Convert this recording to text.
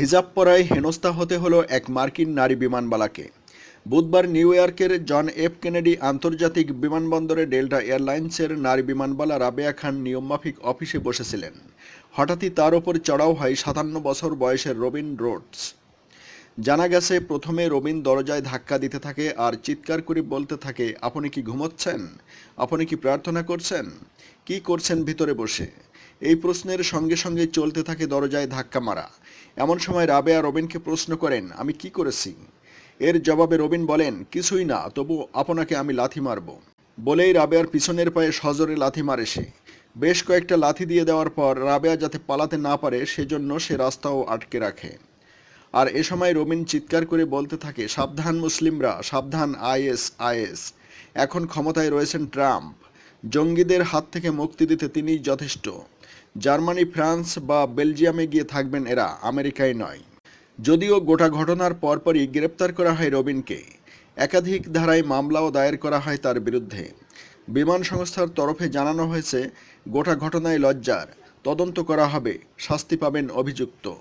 হিজাব পরায় হেনস্থা হতে হলো এক মার্কিন নারী বিমানবালাকে। বুধবার নিউ ইয়র্কের জন এফ কেনেডি আন্তর্জাতিক বিমানবন্দরে ডেল্টা এয়ারলাইন্সের নারী বিমানবালা রাবেয়া খান নিয়মমাফিক অফিসে বসেছিলেন। হঠাৎই তার ওপর চড়াও হয় সাতান্ন বছর বয়সের রবিন রোডস। জানা গেছে, প্রথমে রবিন দরজায় ধাক্কা দিতে থাকে আর চিৎকার করে বলতে থাকে, আপনি কি ঘুমোচ্ছেন? আপনি কি প্রার্থনা করছেন? কি করছেন ভিতরে বসে? এই প্রশ্নের সঙ্গে সঙ্গে চলতে থাকে দরজায় ধাক্কা মারা। এমন সময় রাবেয়া রবিনকে প্রশ্ন করেন, আমি কি করেছি? এর জবাবে রবিন বলেন, কিছুই না, তবু আপনাকে আমি লাথি মারব। বলেই রাবেয়ার পিছনের পায়ে সজোরে লাথি মারে সে। বেশ কয়েকটা লাথি দিয়ে দেওয়ার পর রাবেয়া যাতে পালাতে না পারে, সেজন্য সে রাস্তাও আটকে রাখে। আর এ সময় রবিন চিৎকার করে বলতে থাকে, সাবধান মুসলিমরা, সাবধান আইএস আইএস। এখন ক্ষমতায় রয়েছেন ট্রাম্প। জঙ্গিদের হাত থেকে মুক্তি দিতে তিনিই যথেষ্ট। জার্মানি, ফ্রান্স বা বেলজিয়ামে গিয়ে থাকবেন এরা, আমেরিকায় নয়। যদিও গোটা ঘটনার পরপরই গ্রেপ্তার করা হয় রবিনকে, একাধিক ধারায় মামলাও দায়ের করা হয় তার বিরুদ্ধে। বিমান সংস্থার তরফে জানানো হয়েছে, গোটা ঘটনায় লজ্জার, তদন্ত করা হবে, শাস্তি পাবেন অভিযুক্ত।